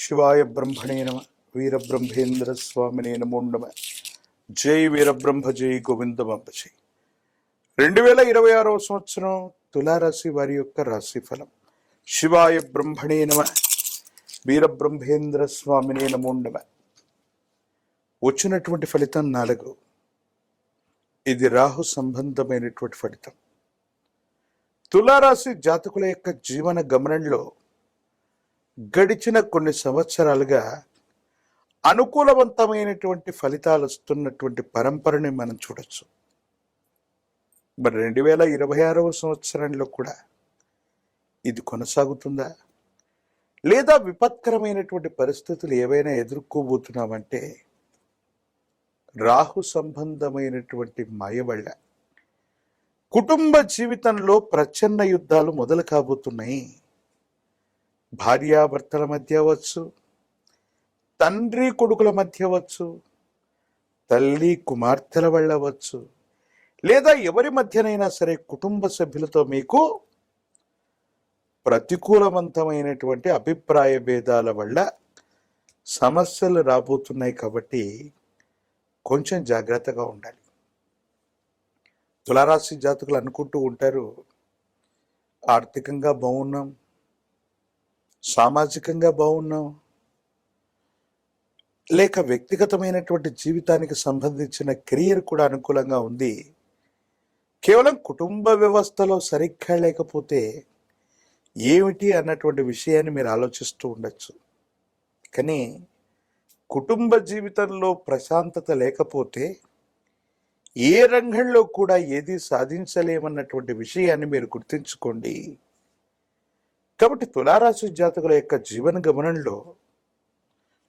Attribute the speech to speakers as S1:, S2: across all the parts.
S1: శివాయ బ్రహ్మణే నమ వీరబ్రహ్మేంద్ర స్వామినే నమో నమ. జై వీరబ్రహ్మ జై గోవిందమంబ జై రెండు వేల ఇరవై ఆరవ సంవత్సరం తులారాశి వారి యొక్క రాశి ఫలం శివాయ బ్రహ్మణే నమ వీరబ్రహ్మేంద్ర స్వామినే నమో నమ. వచ్చినటువంటి ఫలితం నాలుగు. ఇది రాహు సంబంధమైనటువంటి ఫలితం. తులారాశి జాతకుల యొక్క జీవన గమనంలో గడిచిన కొన్ని సంవత్సరాలుగా అనుకూలవంతమైనటువంటి ఫలితాలు వస్తున్నటువంటి పరంపరని మనం చూడొచ్చు. మరి రెండు వేల ఇరవై ఆరవ సంవత్సరంలో కూడా ఇది కొనసాగుతుందా? లేదా విపత్కరమైనటువంటి పరిస్థితులు ఏవైనా ఎదుర్కోబోతున్నామంటే రాహు సంబంధమైనటువంటి మాయ వల్ల కుటుంబ జీవితంలో ప్రచన్న యుద్ధాలు మొదలు కాబోతున్నాయి. భార్యాభర్తల మధ్య అవ్వచ్చు తండ్రి కొడుకుల మధ్య అవ్వచ్చు తల్లి కుమార్తెల వల్ల అవ్వచ్చు లేదా ఎవరి మధ్యనైనా సరే కుటుంబ సభ్యులతో మీకు ప్రతికూలవంతమైనటువంటి అభిప్రాయ భేదాల వల్ల సమస్యలు రాబోతున్నాయి కాబట్టి కొంచెం జాగ్రత్తగా ఉండాలి. తులారాశి జాతకులు అనుకుంటూ ఉంటారు ఆర్థికంగా బాగున్నాం సామాజికంగా బాగున్నాం లేక వ్యక్తిగతమైనటువంటి జీవితానికి సంబంధించిన కెరియర్ కూడా అనుకూలంగా ఉంది. కేవలం కుటుంబ వ్యవస్థలో సరిగ్గా లేకపోతే ఏమిటి అన్నటువంటి విషయాన్ని మీరు ఆలోచిస్తూ ఉండొచ్చు. కానీ కుటుంబ జీవితంలో ప్రశాంతత లేకపోతే ఏ రంగంలో కూడా ఏది సాధించలేమన్నటువంటి విషయాన్ని మీరు గుర్తుంచుకోండి. కాబట్టి తులారాశి జాతకుల యొక్క జీవన గమనంలో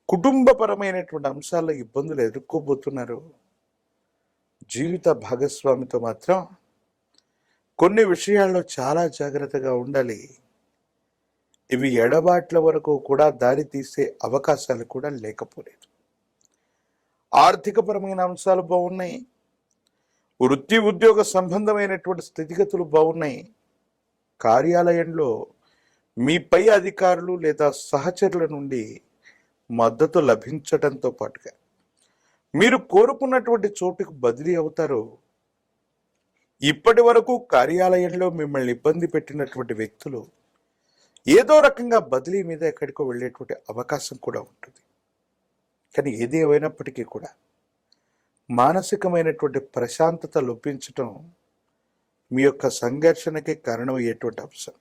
S1: కుటుంబపరమైనటువంటి అంశాల్లో ఇబ్బందులు ఎదుర్కోబోతున్నారు. జీవిత భాగస్వామితో మాత్రం కొన్ని విషయాల్లో చాలా జాగ్రత్తగా ఉండాలి. ఇవి ఎడబాట్ల వరకు కూడా దారి తీసే అవకాశాలు కూడా లేకపోలేదు. ఆర్థికపరమైన అంశాలు బాగున్నాయి. వృత్తి ఉద్యోగ సంబంధమైనటువంటి స్థితిగతులు బాగున్నాయి. కార్యాలయంలో మీ పై అధికారులు లేదా సహచరుల నుండి మద్దతు లభించడంతో పాటుగా మీరు కోరుకున్నటువంటి చోటుకు బదిలీ అవుతారు ఇప్పటి వరకు కార్యాలయంలో మిమ్మల్ని ఇబ్బంది పెట్టినటువంటి వ్యక్తులు ఏదో రకంగా బదిలీ మీద ఎక్కడికో వెళ్ళేటువంటి అవకాశం కూడా ఉంటుంది. కానీ ఏది ఏమైనప్పటికీ కూడా మానసికమైనటువంటి ప్రశాంతత లభించటం మీ యొక్క సంఘర్షణకి కారణమయ్యేటువంటి అంశం.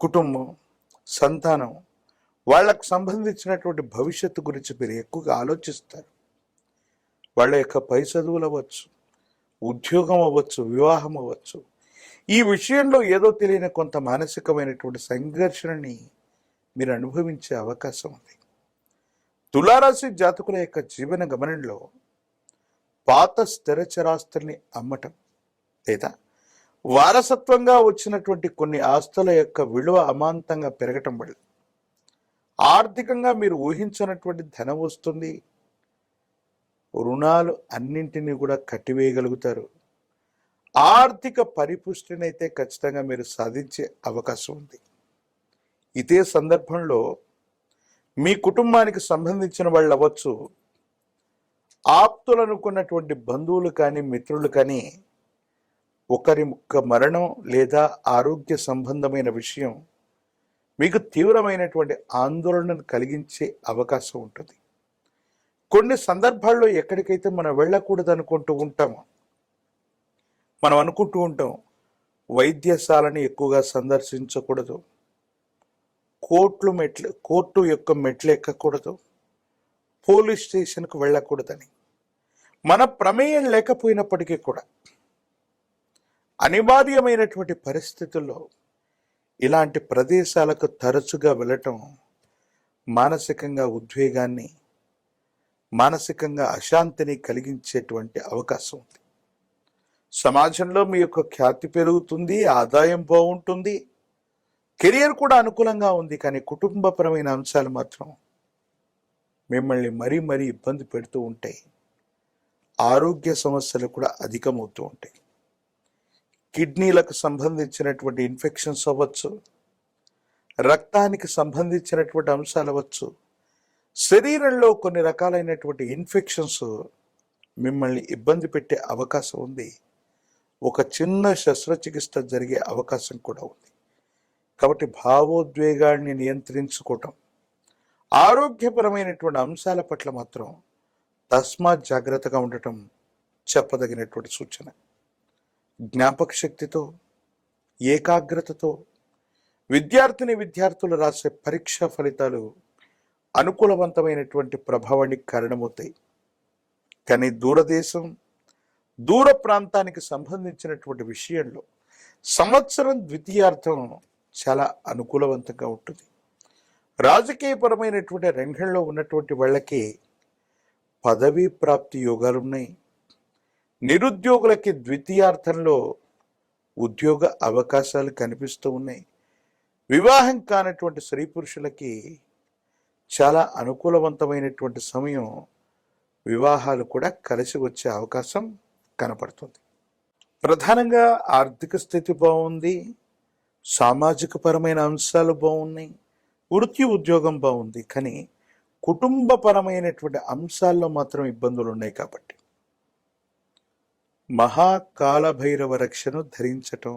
S1: కుటుంబం సంతానం వాళ్ళకు సంబంధించినటువంటి భవిష్యత్తు గురించి మీరు ఎక్కువగా ఆలోచిస్తారు. వాళ్ళ యొక్క పై చదువులు అవ్వచ్చు ఉద్యోగం అవ్వచ్చు వివాహం అవ్వచ్చు. ఈ విషయంలో ఏదో తెలియని కొంత మానసికమైనటువంటి సంఘర్షణని మీరు అనుభవించే అవకాశం ఉంది. తులారాశి జాతకుల యొక్క జీవన గమనంలో పాత స్థిర చరాస్తుల్ని అమ్మటం లేదా? వారసత్వంగా వచ్చినటువంటి కొన్ని ఆస్తుల యొక్క విలువ అమాంతంగా పెరగటం వల్ల ఆర్థికంగా మీరు ఊహించినటువంటి ధనం వస్తుంది. రుణాలు అన్నింటినీ కూడా కట్టివేయగలుగుతారు. ఆర్థిక పరిపుష్టిని అయితే ఖచ్చితంగా మీరు సాధించే అవకాశం ఉంది. ఇదే సందర్భంలో మీ కుటుంబానికి సంబంధించిన వాళ్ళు అవ్వచ్చు. ఆప్తులు అనుకున్నటువంటి బంధువులు కానీ మిత్రులు కానీ ఒకరి ముక్క మరణం లేదా ఆరోగ్య సంబంధమైన విషయం మీకు తీవ్రమైనటువంటి ఆందోళనను కలిగించే అవకాశం ఉంటుంది. కొన్ని సందర్భాల్లో ఎక్కడికైతే మనం వెళ్ళకూడదు అనుకుంటూ ఉంటామో మనం అనుకుంటూ ఉంటాం వైద్యశాలని ఎక్కువగా సందర్శించకూడదు కోర్టులు మెట్లు కోర్టు యొక్క మెట్లు ఎక్కకూడదు పోలీస్ స్టేషన్కు వెళ్ళకూడదని. మన ప్రమేయం లేకపోయినప్పటికీ కూడా అనివార్యమైనటువంటి పరిస్థితుల్లో ఇలాంటి ప్రదేశాలకు తరచుగా వెళ్ళటం మానసికంగా ఉద్వేగాన్ని మానసికంగా అశాంతిని కలిగించేటువంటి అవకాశం ఉంది. సమాజంలో మీ యొక్క ఖ్యాతి పెరుగుతుంది ఆదాయం బాగుంటుంది కెరియర్ కూడా అనుకూలంగా ఉంది కానీ కుటుంబపరమైన అంశాలు మాత్రం మిమ్మల్ని మరీ మరీ ఇబ్బంది పెడుతూ ఉంటాయి. ఆరోగ్య సమస్యలు కూడా అధికమవుతూ ఉంటాయి. కిడ్నీలకు సంబంధించినటువంటి ఇన్ఫెక్షన్స్ అవ్వచ్చు రక్తానికి సంబంధించినటువంటి అంశాలు అవ్వచ్చు శరీరంలో కొన్ని రకాలైనటువంటి ఇన్ఫెక్షన్స్ మిమ్మల్ని ఇబ్బంది పెట్టే అవకాశం ఉంది. ఒక చిన్న శస్త్రచికిత్స జరిగే అవకాశం కూడా ఉంది. కాబట్టి భావోద్వేగాన్ని నియంత్రించుకోవటం ఆరోగ్యపరమైనటువంటి అంశాల పట్ల మాత్రం తస్మాత్ జాగ్రత్తగా ఉండటం చెప్పదగినటువంటి సూచన. జ్ఞాపక శక్తితో ఏకాగ్రతతో విద్యార్థిని విద్యార్థులు రాసే పరీక్షా ఫలితాలు అనుకూలవంతమైనటువంటి ప్రభావానికి కారణమవుతాయి. కానీ దూరదేశం దూర ప్రాంతానికి సంబంధించినటువంటి విషయంలో సంవత్సరం ద్వితీయార్థం చాలా అనుకూలవంతంగా ఉంటుంది. రాజకీయపరమైనటువంటి రంగంలో ఉన్నటువంటి వాళ్ళకి పదవీ ప్రాప్తి యోగాలు ఉన్నాయి నిరుద్యోగులకి ద్వితీయార్థంలో ఉద్యోగ అవకాశాలు కనిపిస్తూ ఉన్నాయి. వివాహం కానటువంటి స్త్రీ పురుషులకి చాలా అనుకూలవంతమైనటువంటి సమయం వివాహాలు కూడా కలిసి వచ్చే అవకాశం కనపడుతుంది. ప్రధానంగా ఆర్థిక స్థితి బాగుంది. సామాజిక పరమైన అంశాలు బాగున్నాయి. వృత్తి ఉద్యోగం బాగుంది. కానీ కుటుంబపరమైనటువంటి అంశాల్లో మాత్రం ఇబ్బందులు ఉన్నాయి కాబట్టి. మహాకాలభైరవ రక్షను ధరించటం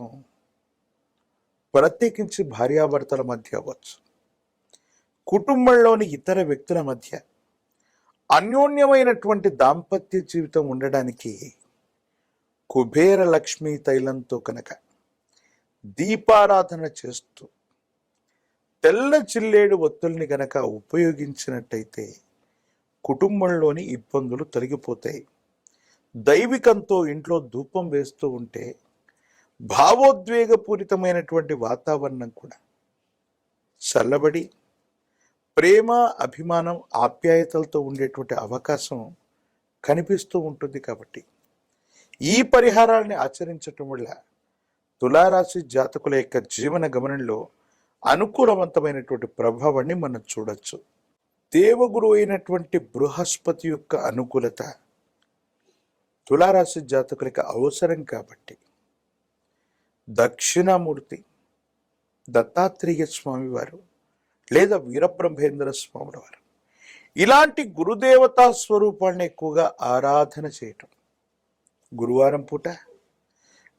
S1: ప్రత్యేకించి భార్యాభర్తల మధ్య అవ్వచ్చు. కుటుంబంలోని ఇతర వ్యక్తుల మధ్య అన్యోన్యమైనటువంటి దాంపత్య జీవితం ఉండడానికి కుబేర లక్ష్మీ తైలంతో కనుక దీపారాధన చేస్తూ తెల్ల చిల్లేడు ఒత్తుల్ని గనక ఉపయోగించినట్టయితే కుటుంబంలోని ఇబ్బందులు తొలగిపోతాయి. దైవికంతో ఇంట్లో ధూపం వేస్తూ ఉంటే భావోద్వేగపూరితమైనటువంటి వాతావరణం కూడా చల్లబడి ప్రేమ అభిమానం ఆప్యాయతలతో ఉండేటువంటి అవకాశం కనిపిస్తూ ఉంటుంది కాబట్టి ఈ పరిహారాన్ని ఆచరించటం వల్ల తులారాశి జాతకుల యొక్క జీవన గమనంలో అనుకూలవంతమైనటువంటి ప్రభావాన్ని మనం చూడొచ్చు. దేవగురు అయినటువంటి బృహస్పతి యొక్క అనుకూలత తులారాశి జాతకులకి అవసరం కాబట్టి దక్షిణామూర్తి దత్తాత్రేయ స్వామి వారు లేదా వీరబ్రహ్మేంద్ర స్వాముల వారు ఇలాంటి గురుదేవతా స్వరూపాన్ని ఎక్కువగా ఆరాధన చేయటం. గురువారం పూట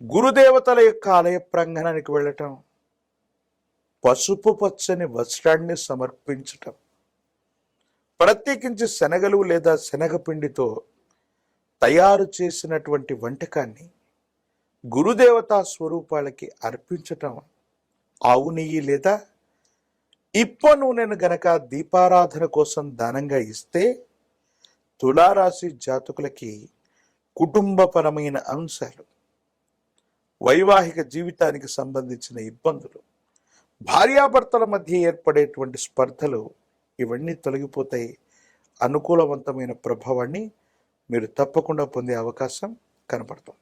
S1: గురుదేవతల యొక్క ఆలయ ప్రాంగణానికి వెళ్ళటం పసుపు పచ్చని వస్త్రాన్ని సమర్పించటం ప్రత్యేకించి శనగలు లేదా శనగపిండితో తయారు చేసినటువంటి వంటకాన్ని గురుదేవతా స్వరూపాలకి అర్పించటం ఆవు నెయ్యి లేదా ఇప్ప నూనెను గనక దీపారాధన కోసం దానంగా ఇస్తే తులారాశి జాతకులకి కుటుంబపరమైన అంశాలు వైవాహిక జీవితానికి సంబంధించిన ఇబ్బందులు భార్యాభర్తల మధ్య ఏర్పడేటువంటి స్పర్ధలు ఇవన్నీ తొలగిపోతాయి. అనుకూలవంతమైన ప్రభావాన్ని మీరు తప్పకుండా పొందే అవకాశం కనపడుతుంది.